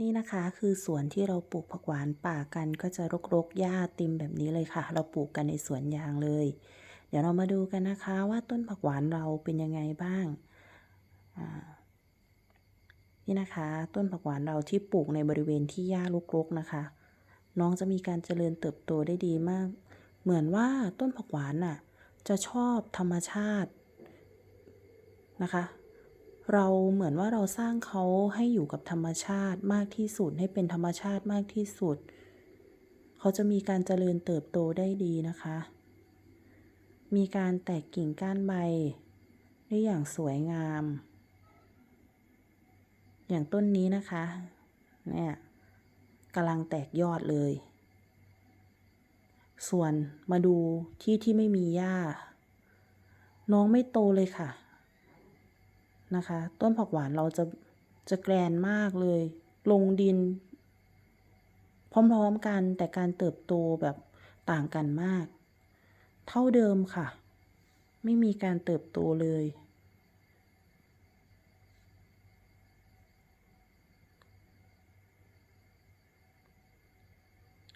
นี่นะคะคือสวนที่เราปลูกผักหวานป่ากัน ก็จะรกๆหญ้าต็มแบบนี้เลยค่ะ เราปลูกกันในสวนยางเลย เดี๋ยวเรามาดูกันนะคะว่าต้นผักหวานเราเป็นยังไงบ้างนี่นะคะ ต้นผักหวานเราที่ปลูกในบริเวณที่หญ้ารกๆนะคะ น้องจะมีการเจริญเติบโตได้ดีมาก เหมือนว่าต้นผักหวานน่ะจะชอบธรรมชาตินะคะ เราเหมือนว่าเราสร้างเขาให้อยู่กับธรรมชาติมากที่สุด ให้เป็นธรรมชาติมากที่สุด เขาจะมีการเจริญเติบโตได้ดีนะคะ มีการแตกกิ่งก้านใบได้อย่างสวยงาม อย่างต้นนี้นะคะ เนี่ยกำลังแตกยอดเลย ส่วนมาดูที่ที่ไม่มีหญ้า น้องไม่โตเลยค่ะ นะคะ ต้นผักหวานเราจะจะแกรนมากเลย ลงดิน พร้อมๆกันแต่การเติบโตแบบต่างกันมาก เท่าเดิมค่ะ ไม่มีการเติบโตเลย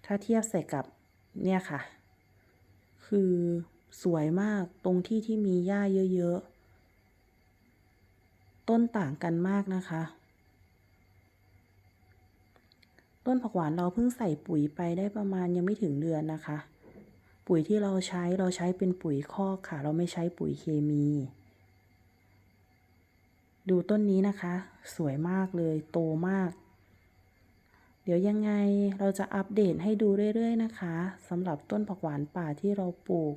ถ้าเทียบใส่กับเนี่ยค่ะ คือสวยมากตรงที่ที่มีหญ้าเยอะ ๆ ต้นต่างกันมากนะคะ ต้นผักหวานเราเพิ่งใส่ปุ๋ยไปได้ประมาณยังไม่ถึงเดือนนะคะ ปุ๋ยที่เราใช้เราใช้เป็นปุ๋ยคอกค่ะ เราไม่ใช้ปุ๋ยเคมี ดูต้นนี้นะคะ สวยมากเลยโตมาก เดี๋ยวยังไงเราจะอัปเดตให้ดูเรื่อยๆนะคะสำหรับต้นผักหวานป่าที่เราปลูก